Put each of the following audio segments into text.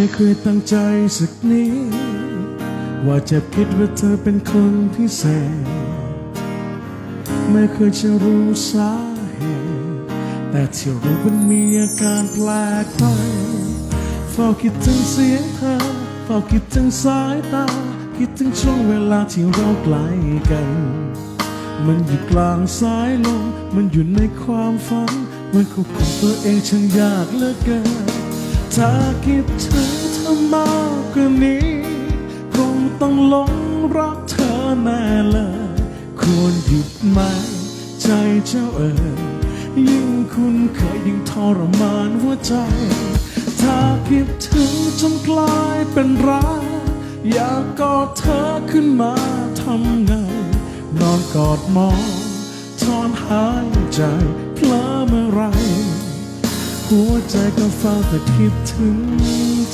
ไม่เคยตั้งใจสักนิดว่าจะคิดว่าเธอเป็นคนพิเศษ ไม่เคยจะรู้สาเหตุแต่ที่รู้มันมีอาการแปลกไปเฝ้าคิดถึงเสียงเธอเฝ้าคิดถึงสายตา คิดถึงช่วงเวลาที่เราใกลกัน มันอยู่กลางสายลมมันอยู่ในความฝัน มันควบคุมตัวเองช่างยากเหลือเกิน ถ้าคิดถึงเธอมากกว่านี้ คงต้องหลงรักเธอแน่เลย ควรหยุดไหมใจเจ้าเอ๋ยยิ่งคุณเคยยิ่งทรมานหัวใจ ถ้าคิดถึงจนกลายเป็นรักอยากกอดเธอขึ้นมาทำไง นอนกอดมอนถอนหายใจเพลอเมื่อไร ใจก็เฝ้าแต่คิดถึง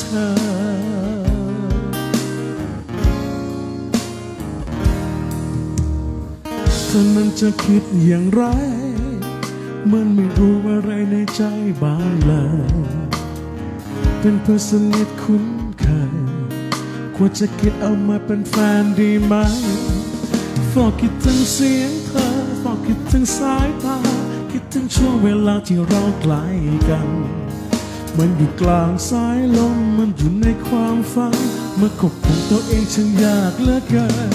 เธอ เธอนั้นจะคิดอย่างไรเหมือนไม่รู้อะไรในใจบ้างเลยเป็นเพื่อนสนิทคุ้นเคยควรจะคิดเอามาเป็นแฟนดีไหมเฝ้าคิดถึงเสียงเธอเฝ้าคิดถึงสายตา คิดถึงช่วงเวลาที่เราใกล้กัน มันอยู่กลางสายลมมันอยู่ในความฝันเมื่อควบคุมตัวเองช่างยากเหลือเกิน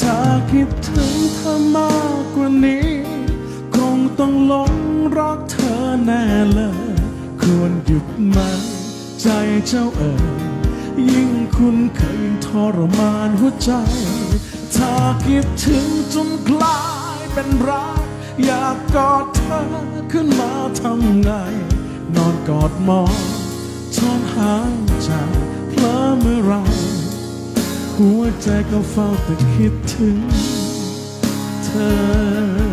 ถ้าคิดถึงเธอมากกว่านี้ คงต้องหลงรักเธอแน่เลย ควรหยุดไหมใจเจ้าเอ๋ยยิ่งคุณเคยยิ่งทรมานหัวใจ ถ้าคิดถึงจนกลายเป็นรัก อยากกอดเธอขึ้นมาทำไง นอนกอดหมอนถอนหายใจเพลอเมื่อไรหัวใจก็เฝ้าแต่คิดถึงเธอ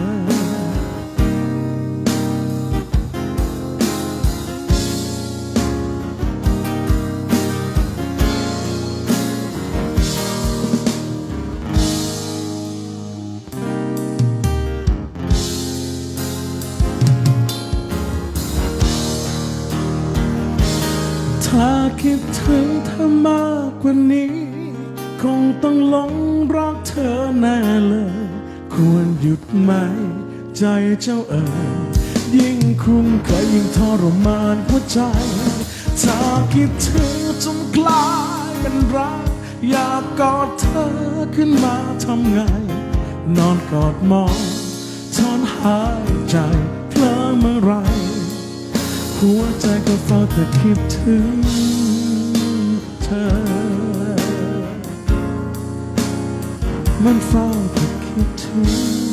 ถ้าคิดถึงเธอมากกว่านี้ คงต้องหลงรักเธอแน่เลย ควรหยุดไหม ใจเจ้าเอ๋ยยิ่งคุณเคยยิ่งทรมานหัวใจ ถ้าคิดถึงจนกลายเป็นรัก อยากกอดเธอขึ้นมาทำไง นอนกอดมอนถอนหายใจ หัวใจก็เฝ้าแต่คิดถึงเธอ มันเฝ้าแต่คิดถึง